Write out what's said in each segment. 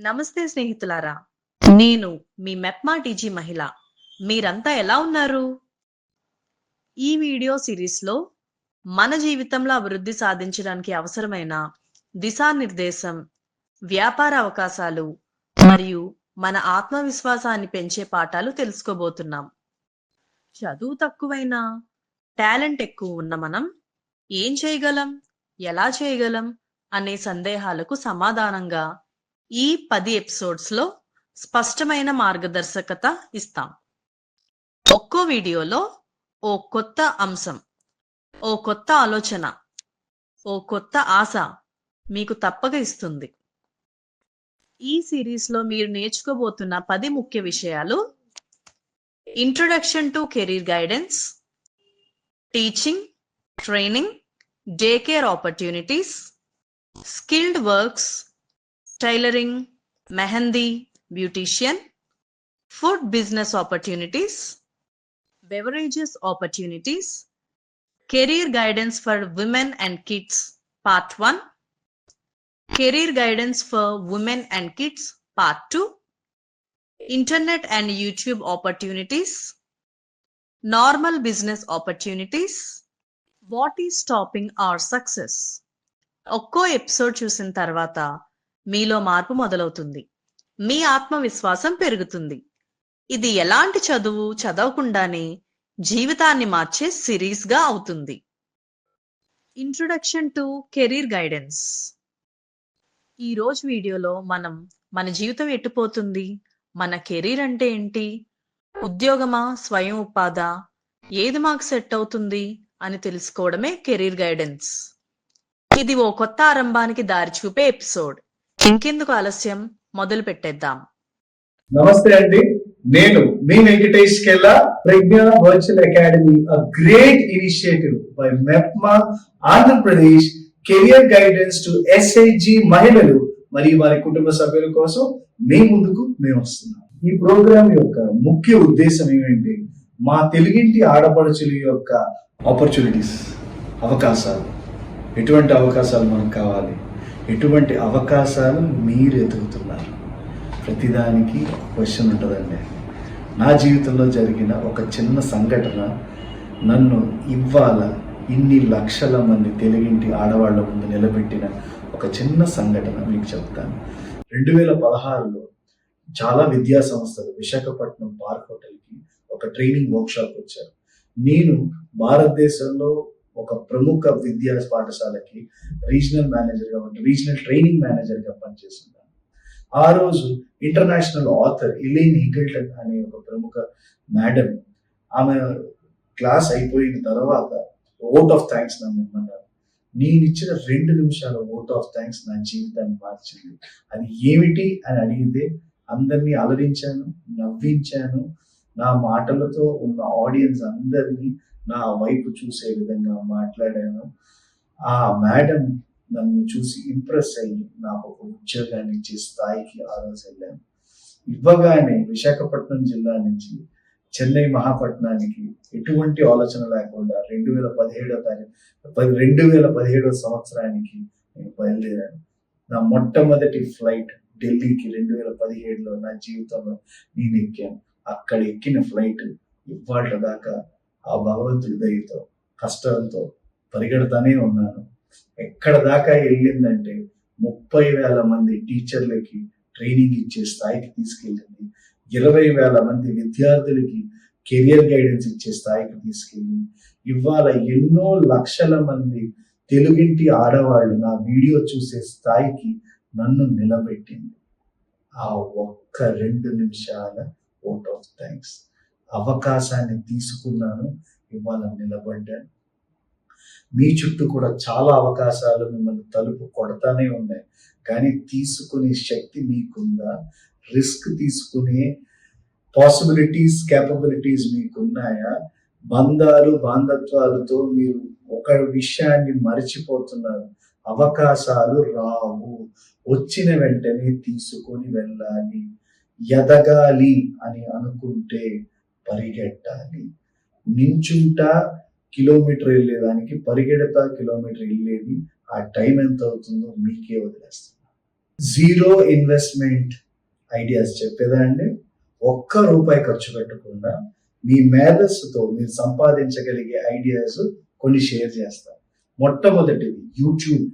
నమస్తే స్నేహితులారా. నేను మీ మెప్మా టీజీ మహిళ. మీరంతా ఎలా ఉన్నారు? ఈ వీడియో సిరీస్లో మన జీవితంలో అభివృద్ధి సాధించడానికి అవసరమైన దిశానిర్దేశం వ్యాపార అవకాశాలు మరియు మన ఆత్మవిశ్వాసాన్ని పెంచే పాఠాలు తెలుసుకోబోతున్నాం. చదువు తక్కువైనా టాలెంట్ ఎక్కువ ఉన్న మనం ఏం చేయగలం ఎలా చేయగలం అనే సందేహాలకు సమాధానంగా ఈ పది ఎపిసోడ్స్లో స్పష్టమైన మార్గదర్శకత ఇస్తాం. ఒక్కో వీడియోలో ఓ కొత్త అంశం ఓ కొత్త ఆలోచన ఓ కొత్త ఆశ మీకు తప్పక ఇస్తుంది. ఈ సిరీస్లో మీరు నేర్చుకోబోతున్న పది ముఖ్య విషయాలు introduction to career guidance teaching training day care opportunities skilled works tailoring mehndi beautician food business opportunities beverages opportunities career guidance for women and kids part one career guidance for women and kids part two internet and YouTube opportunities normal business opportunities what is stopping our success ఒక్కో episode చూసిన తర్వాత మీలో మార్పు మొదలవుతుంది. మీ ఆత్మవిశ్వాసం పెరుగుతుంది. ఇది ఎలాంటి చదువు చదవకుండానే జీవితాన్ని మార్చే సిరీస్గా అవుతుంది. Introduction to career guidance. ఈ రోజు వీడియోలో మనం మన జీవితం ఎట్టుపోతుంది? మన కెరీర్ అంటే ఏంటి? ఉద్యోగమా? స్వయం ఉపాధ? ఏది మాకు సెట్ అవుతుంది? అని తెలుసుకోవడమే కెరీర్ గైడెన్స్. ఇది ఓ కొత్త ఆరంభానికి దారి చూపే ఎపిసోడ్. ఇంకెందుకు ఆలస్యం? మొదలు పెట్టేద్దాం. నమస్తే అండి. నేను మీ Venkatesh Kella Pragna virtual academy a great initiative by MEPMA Andhra Pradesh career guidance to SIG మహిళలు మరియు వారి కుటుంబ సభ్యుల కోసం మీ ముందుకు మేము వస్తున్నాం. ఈ ప్రోగ్రాం యొక్క ముఖ్య ఉద్దేశం ఏమిటి మా తెలుగింటి ఆడపడుచుల యొక్క ఆపర్చునిటీస్ అవకాశాలు. ఎటువంటి అవకాశాలు మనకు కావాలి? ఎటువంటి అవకాశాలు మీరు ఎదుగుతున్నారు? ప్రతిదానికి క్వశ్చన్ ఉంటుందండి. నా జీవితంలో జరిగిన ఒక చిన్న సంఘటన నన్ను ఇవ్వాల ఇన్ని లక్షల మంది తెలుగింటి ఆడవాళ్ళ ముందు నిలబెట్టిన ఒక చిన్న సంఘటన మీకు చెప్తాను. రెండు వేల పదహారులో చాలా విద్యా సంస్థలు విశాఖపట్నం పార్క్ హోటల్కి ఒక ట్రైనింగ్ వర్క్షాప్ వచ్చారు. నేను భారతదేశంలో ఒక ప్రముఖ విద్యా పాఠశాలకి రీజనల్ మేనేజర్గా రీజనల్ ట్రైనింగ్ మేనేజర్గా పనిచేస్తున్నాను ఆ రోజు ఇంటర్నేషనల్ ఆథర్ ఇలైన్ హిగల్టన్ అనే ఒక ప్రముఖ మేడం ఆమె క్లాస్ అయిపోయిన తర్వాత ఓట్ ఆఫ్ థ్యాంక్స్ నన్ను ఇమ్మన్నారు నేను ఇచ్చిన రెండు నిమిషాల ఓట్ ఆఫ్ థ్యాంక్స్ నా జీవితాన్ని మార్చింది అది ఏమిటి? అని అడిగితే అందరినీ అలరించాను నవ్వించాను. నా మాటలతో ఉన్న ఆడియన్స్ అందరినీ నా వైపు చూసే విధంగా మాట్లాడాను. ఆ మేడం నన్ను చూసి ఇంప్రెస్ అయ్యి నాకు ఒక ఉద్యోగాన్ని ఇచ్చే స్థాయికి ఆ రోజు వెళ్ళాను ఇవ్వగానే విశాఖపట్నం జిల్లా నుంచి చెన్నై మహాపట్నానికి ఎటువంటి ఆలోచన లేకుండా రెండు వేల పదిహేడో తారీఖు పది రెండు వేల పదిహేడో సంవత్సరానికి నేను బయలుదేరాను. నా మొట్టమొదటి ఫ్లైట్ ఢిల్లీకి రెండు వేల పదిహేడులో నా జీవితంలో నేను ఎక్కాను. అక్కడ ఎక్కిన ఫ్లైట్ ఇవాళ దాకా ఆ భగవంతుడి దయతో కష్టాలతో పరిగెడతానే ఉన్నాను. ఎక్కడ దాకా వెళ్ళిందంటే ముప్పై వేల మంది టీచర్లకి ట్రైనింగ్ ఇచ్చే స్థాయికి తీసుకెళ్ళింది. ఇరవై వేల మంది విద్యార్థులకి కెరియర్ గైడెన్స్ ఇచ్చే స్థాయికి తీసుకెళ్ళింది. ఇవాళ ఎన్నో లక్షల మంది తెలుగింటి ఆడవాళ్ళు నా వీడియో చూసే స్థాయికి నన్ను నిలబెట్టింది. ఆ ఒక్క రెండు నిమిషాల ఓట్ ఆఫ్ థ్యాంక్స్ అవకాశాన్ని తీసుకున్నాను ఇవాళ నిలబడ్డాను. మీ చుట్టూ కూడా చాలా అవకాశాలు మిమ్మల్ని తలుపు కొడతానే ఉన్నాయి. కానీ తీసుకునే శక్తి మీకుందా? రిస్క్ తీసుకునే పాసిబిలిటీస్ క్యాపబిలిటీస్ మీకున్నాయా? బంధాలు బాంధత్వాలతో మీరు ఒక విషయాన్ని మర్చిపోతున్నారు. అవకాశాలు రావు. వచ్చిన వెంటనే తీసుకొని వెళ్ళాలి. ఎదగాలి అని అనుకుంటే పరిగెట్టాలి నించుంటా కిలోమీటర్ వెళ్ళేదానికి పరిగెడతా కిలోమీటర్ వెళ్ళేది. ఆ టైం ఎంత అవుతుందో మీకే వదిలేస్తాను జీరో ఇన్వెస్ట్మెంట్ ఐడియాస్ చెప్పేదా అండి? ఒక్క రూపాయి ఖర్చు పెట్టకుండా మీ మేధస్సుతో మీరు సంపాదించగలిగే ఐడియాస్ కొన్ని షేర్ చేస్తాం. మొట్టమొదటిది యూట్యూబ్.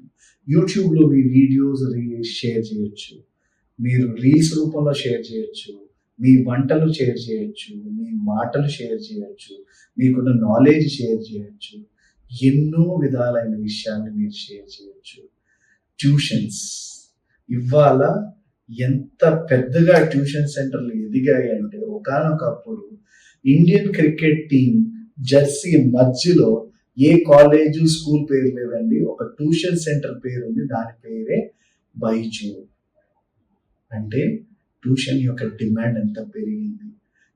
యూట్యూబ్లో మీ వీడియోస్ షేర్ చేయొచ్చు. మీరు రీల్స్ రూపంలో షేర్ చేయొచ్చు. మీ వంటలు షేర్ చేయొచ్చు మీ మాటలు షేర్ చేయొచ్చు మీకున్న నాలెడ్జ్ షేర్ చేయొచ్చు ఎన్నో విధాలైన విషయాన్ని మీరు షేర్ చేయొచ్చు. ట్యూషన్స్. ఇవాళ ఎంత పెద్దగా ట్యూషన్ సెంటర్లు ఎదిగాయి అంటే ఒకనొకప్పుడు ఇండియన్ క్రికెట్ టీం జెర్సీ మధ్యలో ఏ కాలేజు స్కూల్ పేరు లేదండి ఒక ట్యూషన్ సెంటర్ పేరు ఉంది దాని పేరే బైజూ అంటే ట్యూషన్ యొక్క డిమాండ్ ఎంత పెరిగింది?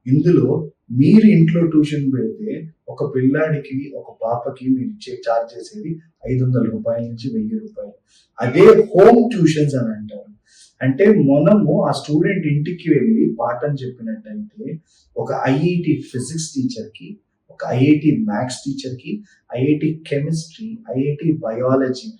ఇందులో మీరు ఇంట్లో ట్యూషన్ పెడితే ఒక పిల్లాడికి ఒక పాపకి మీరు ఇచ్చే ఛార్జ్ చేసేది ఐదు వందల రూపాయల నుంచి వెయ్యి రూపాయలు. అదే హోమ్ ట్యూషన్స్ అని అంటారు. అంటే మనము ఆ స్టూడెంట్ ఇంటికి వెళ్ళి పాఠం చెప్పినట్టయితే ఒక ఐఐటి ఫిజిక్స్ టీచర్కి ఒక ఐఐటి మ్యాథ్స్ టీచర్కి ఐఐటి కెమిస్ట్రీ ఐఐటి బయాలజీ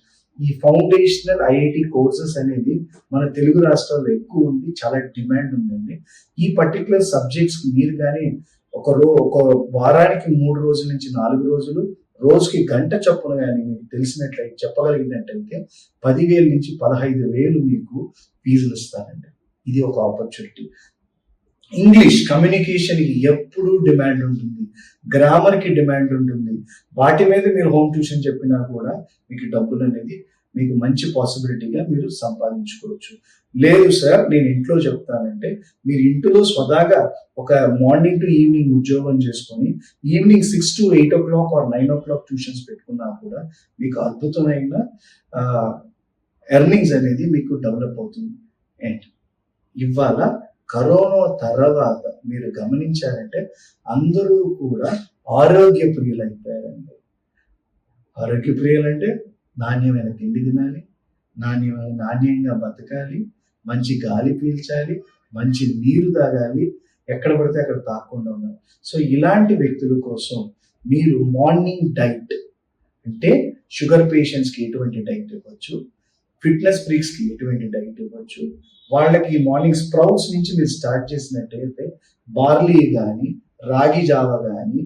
ఈ ఫౌండేషనల్ ఐఐటి కోర్సెస్ అనేది మన తెలుగు రాష్ట్రాల్లో ఎక్కువ ఉంది చాలా డిమాండ్ ఉందండి. ఈ పర్టికులర్ సబ్జెక్ట్స్ మీరు కానీ ఒక రో ఒక వారానికి మూడు రోజుల నుంచి నాలుగు రోజులు రోజుకి గంట చొప్పున కానీ మీకు తెలిసినట్లయితే చెప్పగలిగినట్టయితే పదివేల నుంచి పదహైదు వేలు మీకు ఫీజులు ఇస్తారండి. ఇది ఒక ఆపర్చునిటీ ఇంగ్లీష్ కమ్యూనికేషన్ ఎప్పుడూ డిమాండ్ ఉంటుంది. గ్రామర్కి డిమాండ్ ఉంటుంది. వాటి మీద మీరు హోమ్ ట్యూషన్ చెప్పినా కూడా మీకు డబ్బులు అనేది మీకు మంచి పాసిబిలిటీగా మీరు సంపాదించుకోవచ్చు. లేదు సార్ నేను ఇంట్లో చెప్తానంటే మీరు ఇంట్లో స్వదాగా ఒక మార్నింగ్ టు ఈవినింగ్ ఉద్యోగం చేసుకొని evening six to eight o'clock or nine o'clock tuitions పెట్టుకున్నా కూడా మీకు అద్భుతమైన ఎర్నింగ్స్ అనేది మీకు డెవలప్ అవుతుంది. అండ్ ఇవాళ కరోనా తర్వాత మీరు గమనించారంటే అందరూ కూడా ఆరోగ్య ప్రియులైపోయారండి అయిపోయారండి ఆరోగ్య ప్రియులంటే నాణ్యమైన తిండి తినాలి నాణ్యమైన నాణ్యంగా బతకాలి మంచి గాలి పీల్చాలి మంచి నీరు తాగాలి ఎక్కడ పడితే అక్కడ తాకుండా ఉండాలి. సో ఇలాంటి వ్యక్తుల కోసం మీరు మార్నింగ్ డైట్ అంటే షుగర్ పేషెంట్స్కి ఎటువంటి డైట్ ఇవ్వచ్చు? ఫిట్నెస్ ఫ్రీక్స్కి ఎటువంటి డైట్ ఇవ్వచ్చు? వాళ్ళకి మార్నింగ్ స్ప్రౌట్స్ నుంచి మీరు స్టార్ట్ చేసినట్టయితే బార్లీ కానీ రాగి జావ కానీ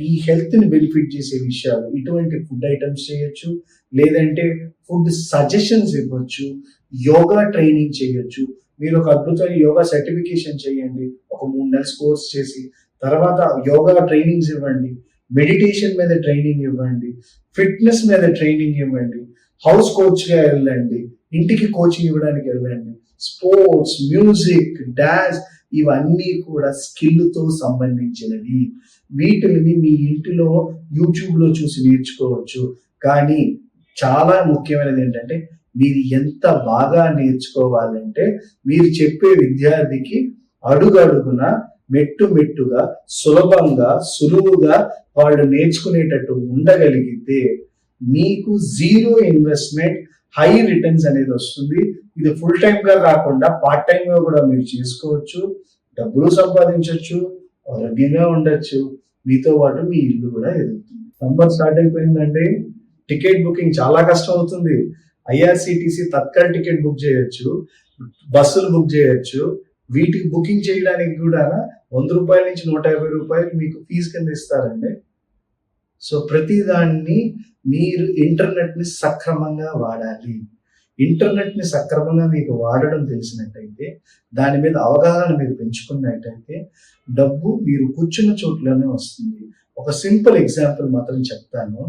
ఈ హెల్త్ని బెనిఫిట్ చేసే విషయాలు ఇటువంటి ఫుడ్ ఐటమ్స్ చేయొచ్చు. లేదంటే ఫుడ్ సజెషన్స్ ఇవ్వచ్చు. యోగా ట్రైనింగ్ చేయొచ్చు. మీరు ఒక అద్భుతమైన యోగా సర్టిఫికేషన్ చేయండి. ఒక మూడు నెలల కోర్స్ చేసి తర్వాత యోగా ట్రైనింగ్స్ ఇవ్వండి. మెడిటేషన్ మీద ట్రైనింగ్ ఇవ్వండి. ఫిట్నెస్ మీద ట్రైనింగ్ ఇవ్వండి. హౌస్ కోచ్గా వెళ్ళండి ఇంటికి కోచింగ్ ఇవ్వడానికి వెళ్ళండి. స్పోర్ట్స్ మ్యూజిక్ డాన్స్ ఇవన్నీ కూడా స్కిల్తో సంబంధించినవి. వీటిని మీ ఇంటిలో యూట్యూబ్లో చూసి నేర్చుకోవచ్చు. కానీ చాలా ముఖ్యమైనది ఏంటంటే మీరు ఎంత బాగా నేర్చుకోవాలంటే మీరు చెప్పే విద్యార్థికి అడుగడుగున మెట్టు మెట్టుగా సులభంగా సులువుగా వాళ్ళు నేర్చుకునేటట్టు ఉండగలిగితే మీకు జీరో ఇన్వెస్ట్మెంట్ హై రిటర్న్స్ అనేది వస్తుంది. ఇది ఫుల్ టైం గా కాకుండా పార్ట్ టైం గా కూడా మీరు చేసుకోవచ్చు డబ్బులు సంపాదించవచ్చు ఆరోగ్యంగా ఉండొచ్చు. మీతో పాటు మీ ఇల్లు కూడా ఎదుగుతుంది. నంబర్ స్టార్ట్ అయిపోయిందంటే టికెట్ బుకింగ్ చాలా కష్టం అవుతుంది. ఐఆర్సిటిసి తత్కాల్ టికెట్ బుక్ చేయొచ్చు బస్సులు బుక్ చేయొచ్చు. వీటికి బుకింగ్ చేయడానికి కూడా వంద రూపాయల నుంచి నూట యాభై రూపాయలు మీకు ఫీజు కింద ఇస్తారండి. సో ప్రతిదాన్ని మీరు ఇంటర్నెట్ని సక్రమంగా వాడాలి. ఇంటర్నెట్ని సక్రమంగా మీకు వాడడం తెలిసినట్టయితే దాని మీద అవగాహన మీరు పెంచుకున్నట్టయితే డబ్బు మీరు కూర్చున్న చోట్లోనే వస్తుంది. ఒక సింపుల్ ఎగ్జాంపుల్ మాత్రం చెప్తాను.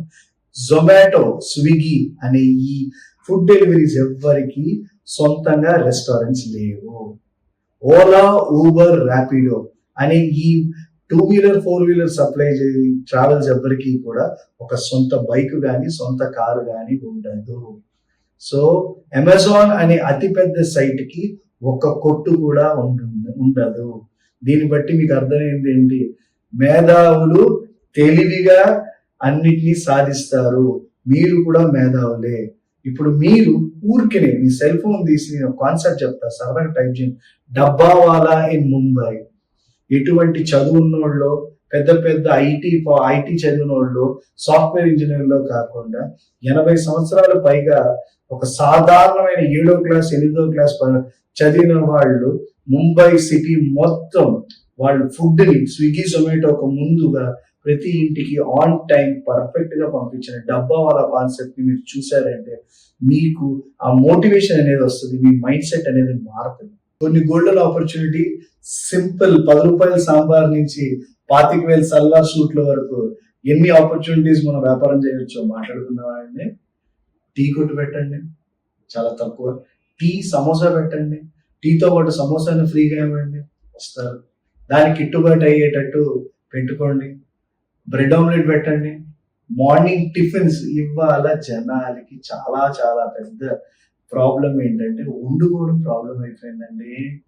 జొమాటో స్విగ్గీ అనే ఈ ఫుడ్ డెలివరీస్ ఎవ్వరికి సొంతంగా రెస్టారెంట్స్ లేవు. ఓలా ఊబర్ ర్యాపిడో అనే ఈ two wheeler four wheeler supply travels ఎవ్వరికి కూడా ఒక సొంత బైక్ కానీ సొంత కారు కానీ ఉండదు. సో అమెజాన్ అనే అతిపెద్ద సైట్కి ఒక కొట్టు కూడా ఉంటుంది ఉండదు. దీన్ని బట్టి మీకు అర్థమైంది ఏంటి? మేధావులు తెలివిగా అన్నిటినీ సాధిస్తారు. మీరు కూడా మేధావులే. ఇప్పుడు మీరు ఊరికనే మీ సెల్ ఫోన్ తీసి నేను కాన్సెప్ట్ చెప్తా. సరదాగా టైప్ చేయండి. డబ్బావాలా ఇన్ ముంబై. ఎటువంటి వాళ్ళు పెద్ద పెద్ద ఐటీ ఐటీ చదివిన వాళ్ళు సాఫ్ట్వేర్ ఇంజనీర్లో కాకుండా ఎనభై సంవత్సరాల పైగా ఒక సాధారణమైన ఏడో క్లాస్ ఎనిమిదో క్లాస్ ప- చదివిన వాళ్ళు ముంబై సిటీ మొత్తం వాళ్ళు ఫుడ్ని స్విగ్గీ జొమాటోకు ముందుగా ప్రతి ఇంటికి ఆన్ టైం పర్ఫెక్ట్గా పంపించిన డబ్బా వాళ్ళ కాన్సెప్ట్ని మీరు చూసారంటే మీకు ఆ మోటివేషన్ అనేది వస్తుంది మీ మైండ్ సెట్ అనేది మారుతుంది. కొన్ని గోల్డెన్ ఆపర్చునిటీ సింపుల్ పది రూపాయల సాంబార్ నుంచి పాతిక వేల సల్వార్ సూట్ల వరకు ఎన్ని ఆపర్చునిటీస్ మనం వ్యాపారం చేయొచ్చో మాట్లాడుకుందామండి టీ కొట్టు పెట్టండి. చాలా తక్కువ. టీ సమోసా పెట్టండి. టీతో పాటు సమోసాని ఫ్రీగా ఇవ్వండి. వస్తారు. దానికి గిట్టుబాటు అయ్యేటట్టు పెట్టుకోండి. బ్రెడ్ ఆమ్లెట్ పెట్టండి. మార్నింగ్ టిఫిన్స్ ఇవాళ జనాలకి? చాలా చాలా పెద్ద ప్రాబ్లం ఏంటంటే వండుకోవడం ప్రాబ్లం అయిపోయిందండి.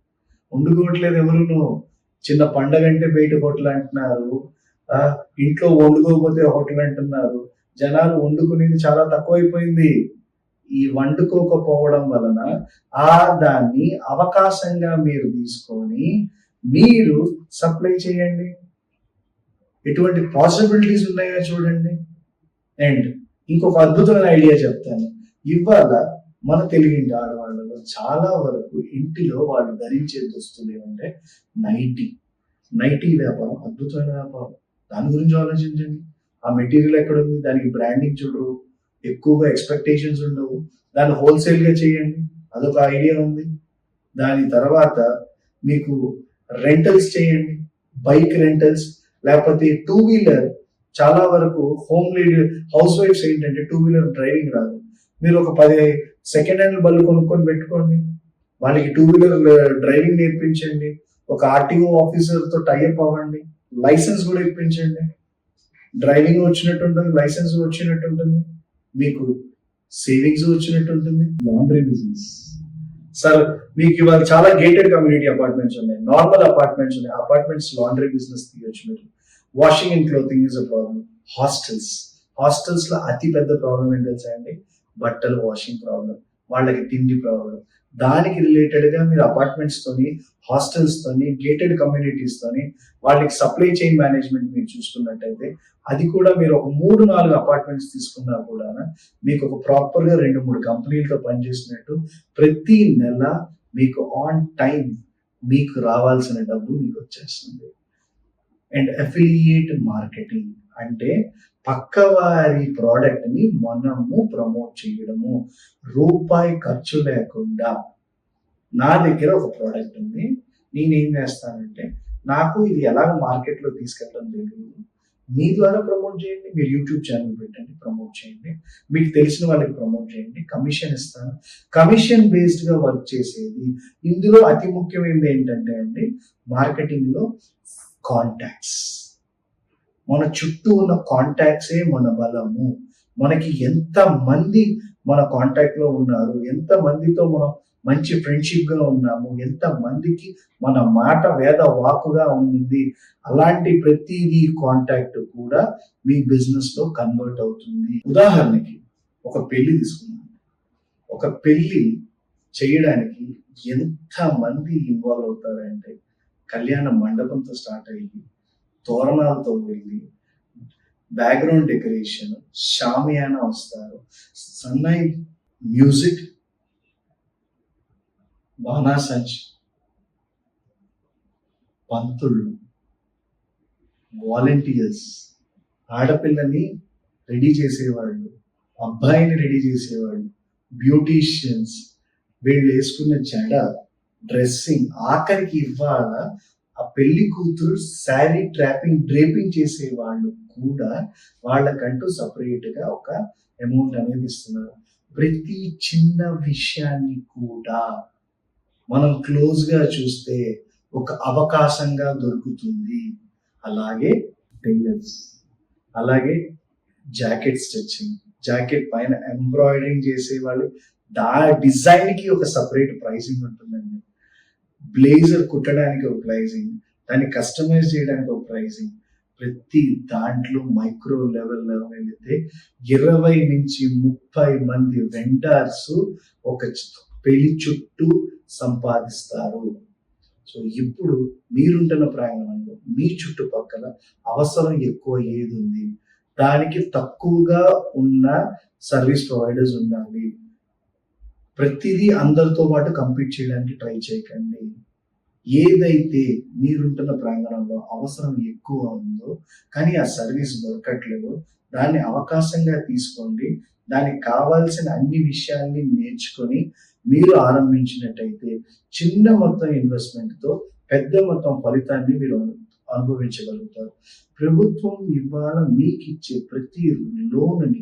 వండుకోవట్లేదు ఎవరును. చిన్న పండగ అంటే బయట హోటల్ అంటున్నారు. ఇంట్లో వండుకోకపోతే హోటల్ అంటున్నారు. జనాలు వండుకునేది చాలా తక్కువైపోయింది. ఈ వండుకోకపోవడం వలన ఆ దాన్ని అవకాశంగా మీరు తీసుకొని మీరు సప్లై చేయండి. ఎటువంటి పాసిబిలిటీస్ ఉన్నాయో చూడండి. అండ్ ఇంకొక అద్భుతమైన ఐడియా చెప్తాను. ఇవాళ మన తెలుగింటి ఆడవాళ్ళలో చాలా వరకు ఇంటిలో వాళ్ళు ధరించే దుస్తులు ఏమంటే నైటీ. నైటీ వ్యాపారం అద్భుతమైన వ్యాపారం. దాని గురించి ఆలోచించండి. ఆ మెటీరియల్ ఎక్కడ ఉంది దానికి బ్రాండింగ్ చూడరు. ఎక్కువగా ఎక్స్పెక్టేషన్స్ ఉండవు. దాన్ని హోల్సేల్గా చేయండి. అదొక ఐడియా ఉంది. దాని తర్వాత మీకు రెంటల్స్ చేయండి. బైక్ రెంటల్స్ లేకపోతే టూ వీలర్ చాలా వరకు హోమ్ లీడ్ హౌస్ వైఫ్స్ ఏంటంటే టూ వీలర్ డ్రైవింగ్ రాదు. మీరు ఒక పది సెకండ్ హ్యాండ్ బళ్ళు కొనుక్కొని పెట్టుకోండి. వాళ్ళకి టూ వీలర్ డ్రైవింగ్ నేర్పించండి. ఒక ఆర్టీఓ ఆఫీసర్తో టైఅప్ అవ్వండి. లైసెన్స్ కూడా ఇప్పించండి. డ్రైవింగ్ వచ్చినట్టు ఉంటుంది లైసెన్స్ వచ్చినట్టు ఉంటుంది. మీకు సేవింగ్స్ వచ్చినట్టు ఉంటుంది. లాండ్రీ బిజినెస్ సార్ మీకు ఇవాళ చాలా గేటెడ్ కమ్యూనిటీ అపార్ట్మెంట్స్ ఉన్నాయి. నార్మల్ అపార్ట్మెంట్స్ ఉన్నాయి. అపార్ట్మెంట్స్ లాండ్రీ బిజినెస్ తీయొచ్చు మీరు. Washing and clothing is a problem hostels హాస్టల్స్లో అతి పెద్ద ప్రాబ్లం ఏంటి తెలుసా అండి బట్టలు వాషింగ్ ప్రాబ్లం వాళ్ళకి తిండి ప్రాబ్లం దానికి రిలేటెడ్గా మీరు అపార్ట్మెంట్స్తోని హాస్టల్స్తోని గేటెడ్ కమ్యూనిటీస్తోని వాళ్ళకి సప్లై చైన్ మేనేజ్మెంట్ మీరు చూసుకున్నట్టయితే అది కూడా మీరు ఒక మూడు నాలుగు అపార్ట్మెంట్స్ తీసుకున్నా కూడా మీకు ఒక ప్రాపర్గా రెండు మూడు కంపెనీలతో పనిచేసినట్టు ప్రతి నెల మీకు ఆన్ టైం మీకు రావాల్సిన డబ్బు మీకు వచ్చేస్తుంది. అండ్ అఫిలియేట్ మార్కెటింగ్ అంటే పక్కవారి ప్రోడక్ట్ని మనము ప్రమోట్ చేయడము. రూపాయి ఖర్చు లేకుండా నా దగ్గర ఒక ప్రోడక్ట్ ఉంది. నేనేం చేస్తానంటే నాకు ఇది ఎలా మార్కెట్లో తీసుకెళ్ళడం తెలియదు మీ ద్వారా ప్రమోట్ చేయండి. మీరు యూట్యూబ్ ఛానల్ పెట్టండి ప్రమోట్ చేయండి. మీకు తెలిసిన వాళ్ళకి ప్రమోట్ చేయండి. కమిషన్ ఇస్తాను. కమిషన్ బేస్డ్గా వర్క్ చేసేది. ఇందులో అతి ముఖ్యమైనది ఏంటంటే అండి మార్కెటింగ్లో కాంటాక్ట్స్ మన చుట్టూ ఉన్న కాంటాక్ట్సే మన బలము. మనకి ఎంత మంది మన కాంటాక్ట్లో ఉన్నారు ఎంత మందితో మనం మంచి ఫ్రెండ్షిప్గా ఉన్నాము ఎంత మందికి మన మాట వేద వాకుగా ఉంది అలాంటి ప్రతిదీ కాంటాక్ట్ కూడా మీ బిజినెస్లో కన్వర్ట్ అవుతుంది. ఉదాహరణకి ఒక పెళ్ళి తీసుకున్నాం ఒక పెళ్ళి చేయడానికి ఎంత మంది ఇన్వాల్వ్ అవుతారంటే కళ్యాణ మండపంతో స్టార్ట్ అయ్యి తోరణాలతో వెళ్ళి బ్యాక్గ్రౌండ్ డెకరేషన్ షామియాన వస్తారు. సన్నై మ్యూజిక్ బాణాసంచ్ పంతుళ్ళు వాలంటీర్స్ ఆడపిల్లని రెడీ చేసేవాళ్ళు అబ్బాయిని రెడీ చేసేవాళ్ళు బ్యూటీషియన్స్ వీళ్ళు వేసుకున్న జడ డ్రెస్సింగ్. ఆఖరికి ఇవ్వాల ఆ పెళ్ళి కూతురు శారీ ట్రాపింగ్ డ్రేపింగ్ చేసే వాళ్ళు కూడా వాళ్ళకంటూ సపరేట్గా ఒక అమౌంట్ అనేది ఇస్తున్నారు. ప్రతి చిన్న విషయాన్ని కూడా మనం క్లోజ్గా చూస్తే ఒక అవకాశంగా దొరుకుతుంది. అలాగే టైలర్స్ అలాగే జాకెట్ స్టిచ్చింగ్ జాకెట్ పైన ఎంబ్రాయిడరింగ్ చేసే వాళ్ళు దా డిజైన్కి ఒక సపరేట్ ప్రైసింగ్ ఉంటుందండి. బ్లేజర్ కుట్టడానికి ఒక ప్రైజింగ్ దాన్ని కస్టమైజ్ చేయడానికి ఒక ప్రైజింగ్ ప్రతి దాంట్లో మైక్రో లెవెల్లో వెళితే ఇరవై నుంచి ముప్పై మంది వెండర్స్ ఒక పెళ్ళి చుట్టూ సంపాదిస్తారు. సో ఇప్పుడు మీరుంటున్న ప్రాంగణంలో మీ చుట్టుపక్కల అవసరం ఎక్కువ ఏది ఉంది దానికి తక్కువగా ఉన్న సర్వీస్ ప్రొవైడర్స్ ఉండాలి. ప్రతిదీ అందరితో పాటు కంపీట్ చేయడానికి ట్రై చేయకండి. ఏదైతే మీరుంటున్న ప్రాంగణంలో అవసరం ఎక్కువ ఉందో కానీ ఆ సర్వీస్ దొరకట్లేదు దాన్ని అవకాశంగా తీసుకోండి. దానికి కావాల్సిన అన్ని విషయాల్ని నేర్చుకొని మీరు ఆరంభించినట్టయితే చిన్న మొత్తం ఇన్వెస్ట్మెంట్తో పెద్ద మొత్తం ఫలితాన్ని మీరు అనుభవించగలుగుతారు. ప్రభుత్వం ఇవాళ మీకు ఇచ్చే ప్రతి లోన్ని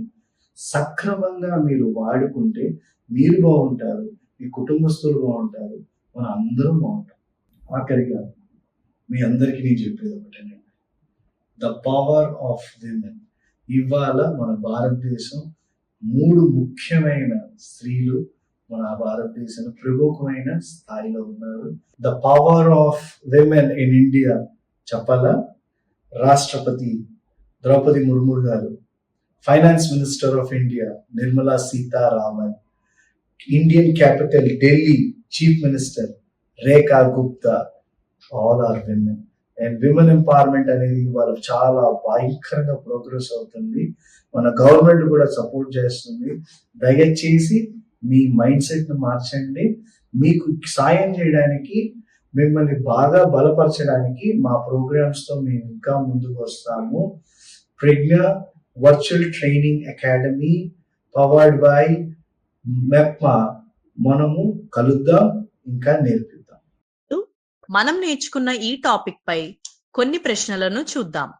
సక్రమంగా మీరు వాడుకుంటే మీరు బాగుంటారు మీ కుటుంబస్తులు బాగుంటారు మన అందరం బాగుంటాం. ఆఖరిగా మీ అందరికీ నేను చెప్పేది ఒకటేనండి ద పవర్ ఆఫ్ విమెన్ ఇవాళ మన భారతదేశం మూడు ముఖ్యమైన స్త్రీలు మన భారతదేశం ప్రముఖమైన స్థాయిలో ఉన్నారు. The power of women in India చెప్పాలా? రాష్ట్రపతి Droupadi Murmu garu finance minister of India Nirmala Sitharaman Indian capital Delhi chief minister Rekha Gupta all are women and women empowerment అనేది వాళ్ళు చాలా భయంకరంగా ప్రోగ్రెస్ అవుతుంది. మన గవర్నమెంట్ కూడా సపోర్ట్ చేస్తుంది. దయచేసి మీ మైండ్ సెట్ను మార్చండి. మీకు సాయం చేయడానికి మిమ్మల్ని బాగా బలపరచడానికి మా ప్రోగ్రామ్స్తో మేము ఇంకా ముందుకు వస్తాము. Pragna virtual training academy powered by MEPMA మనము కలుద్దాం ఇంకా నేర్పిద్దాం. మనం నేర్చుకున్న ఈ టాపిక్ పై కొన్ని ప్రశ్నలను చూద్దాం.